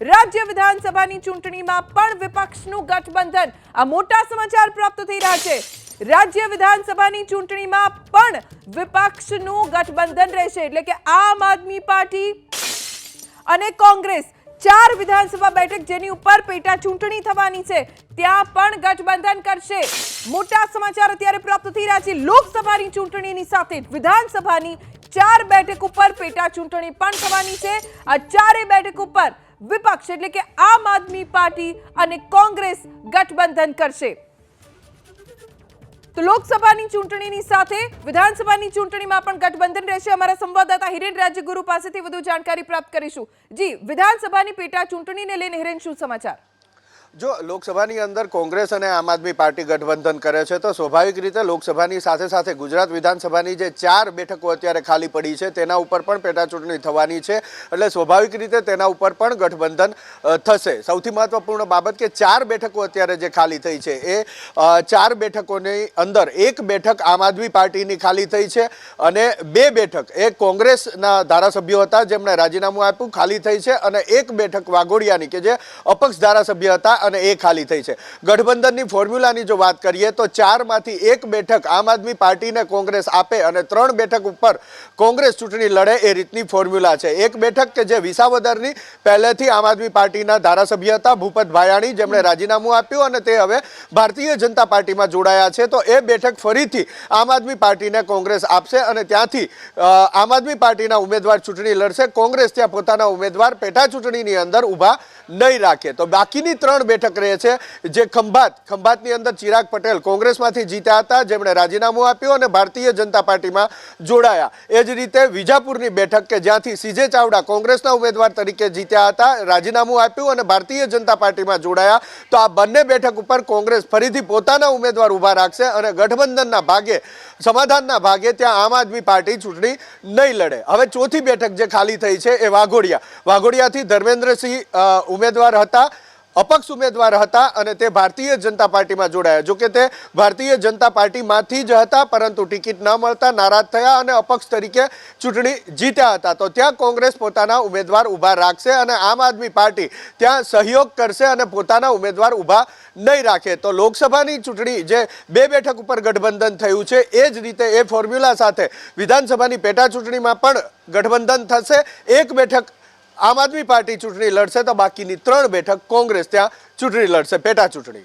રાજ્ય વિધાનસભાની ચૂંટણીમાં પણ વિપક્ષનું ગઠબંધન. આ મોટા સમાચાર પ્રાપ્ત થઈ રહ્યા છે. રાજ્ય વિધાનસભાની ચૂંટણીમાં પણ વિપક્ષનું ગઠબંધન રહેશે. એટલે કે આમ આદમી પાર્ટી અને કોંગ્રેસ ચાર વિધાનસભા બેઠક જેની ઉપર પેટા ચૂંટણી થવાની છે, ત્યાં પણ ગઠબંધન કરશે. મોટા સમાચાર અત્યારે પ્રાપ્ત થઈ રહ્યા છે. લોકસભાની ચૂંટણીની સાથે વિધાનસભાની ચાર બેઠક ઉપર પેટા ચૂંટણી પણ થવાની છે. આ ચારે બેઠક ઉપર વિપક્ષ એટલે કે આમ આદમી પાર્ટી અને કોંગ્રેસ ગઠબંધન કરશે. તો લોકસભાની ચૂંટણીની સાથે વિધાનસભાની ચૂંટણીમાં પણ ગઠબંધન રહેશે. અમારા સંવાદદાતા હિરેન રાજ્યગુરુ પાસેથી વધુ જાણકારી પ્રાપ્ત કરીશું. જી, વિધાનસભાની પેટા ચૂંટણીને લઈને હિરેન, શું સમાચાર? જો લોકસભાની અંદર કોંગ્રેસ અને આમ આદમી પાર્ટી ગઠબંધન કરે છે, તો સ્વાભાવિક રીતે લોકસભાની સાથે સાથે ગુજરાત વિધાનસભાની જે ચાર બેઠકો અત્યારે ખાલી પડી છે, તેના ઉપર પણ પેટાચૂંટણી થવાની છે. એટલે સ્વાભાવિક રીતે તેના ઉપર પણ ગઠબંધન થશે. સૌથી મહત્વપૂર્ણ બાબત કે ચાર બેઠકો અત્યારે જે ખાલી થઈ છે, એ ચાર બેઠકોની અંદર એક બેઠક આમ આદમી પાર્ટીની ખાલી થઈ છે અને બે બેઠક, એ કોંગ્રેસના ધારાસભ્યો હતા, જેમણે રાજીનામું આપ્યું, ખાલી થઈ છે અને એક બેઠક વાઘોડિયાની કે જે અપક્ષ ધારાસભ્ય હતા અને એ ખાલી થઈ છે. ગઠબંધનની ફોર્મ્યુલાની જો વાત કરીએ તો ચારમાંથી એક બેઠક આમ આદમી પાર્ટીને કોંગ્રેસ આપે અને ત્રણ બેઠક ઉપર કોંગ્રેસ ચૂંટણી લડે એ રીતની ફોર્મ્યુલા છે. એક બેઠક કે જે વિસાવદરની પહેલેથી આમ આદમી પાર્ટીના ધારાસભ્ય હતા, ભૂપત ભાયાણી, જેમણે રાજીનામું આપ્યું અને તે હવે ભારતીય જનતા પાર્ટીમાં જોડાયા છે. તો એ બેઠક ફરીથી આમ આદમી પાર્ટીને કોંગ્રેસ આપશે અને ત્યાંથી આમ આદમી પાર્ટીના ઉમેદવાર ચૂંટણી લડશે. કોંગ્રેસ ત્યાં પોતાના ઉમેદવાર પેટા ચૂંટણીની અંદર ઊભા નહીં રાખે. તો બાકીની ત્રણ બેઠક રહે છે, જે ખંભાત, ખંભાતની અંદર ચિરાગ પટેલ કોંગ્રેસમાંથી જીત્યા હતા, જેમણે રાજીનામું આપ્યું અને ભારતીય જનતા પાર્ટીમાં જોડાયા. એ જ રીતે વિજાપુરની બેઠક કે જ્યાંથી સીજે ચાવડા કોંગ્રેસના ઉમેદવાર તરીકે જીત્યા હતા, રાજીનામું આપ્યું અને ભારતીય જનતા પાર્ટીમાં જોડાયા, તો આ બંને બેઠક ઉપર કોંગ્રેસ ફરીથી પોતાના ઉમેદવાર ઊભા રાખશે અને ગઠબંધનના ભાગે, સમાધાનના ભાગે ત્યાં આમ આદમી પાર્ટી ચૂંટણી નહીં લડે. હવે ચોથી બેઠક જે ખાલી થઈ છે એ વાઘોડિયા. વાઘોડિયાથી ધર્મેન્દ્રસિંહ ઉમેદવાર હતા. અપક્ષ ઉમેદવાર હતા અને તે ભારતીય જનતા પાર્ટીમાં જોડાયા. જોકે તે ભારતીય જનતા પાર્ટીમાંથી જ હતા, પરંતુ ટિકિટ ન મળતા નારાજ થયા અને અપક્ષ તરીકે ચૂંટણી જીત્યા હતા. તો ત્યાં કોંગ્રેસ પોતાના ઉમેદવાર ઊભા રાખશે અને આમ આદમી પાર્ટી ત્યાં સહયોગ કરશે અને પોતાના ઉમેદવાર ઊભા નહીં રાખે. તો લોકસભાની ચૂંટણી જે બે બેઠક ઉપર ગઠબંધન થયું છે, એ જ રીતે એ ફોર્મ્યુલા સાથે વિધાનસભાની પેટા ચૂંટણીમાં પણ ગઠબંધન થશે. એક બેઠક આમ આદમી પાર્ટી ચૂંટણી લડશે તો બાકીની ત્રણ બેઠક કોંગ્રેસ ત્યાં ચૂંટણી લડશે. પેટા ચૂંટણી.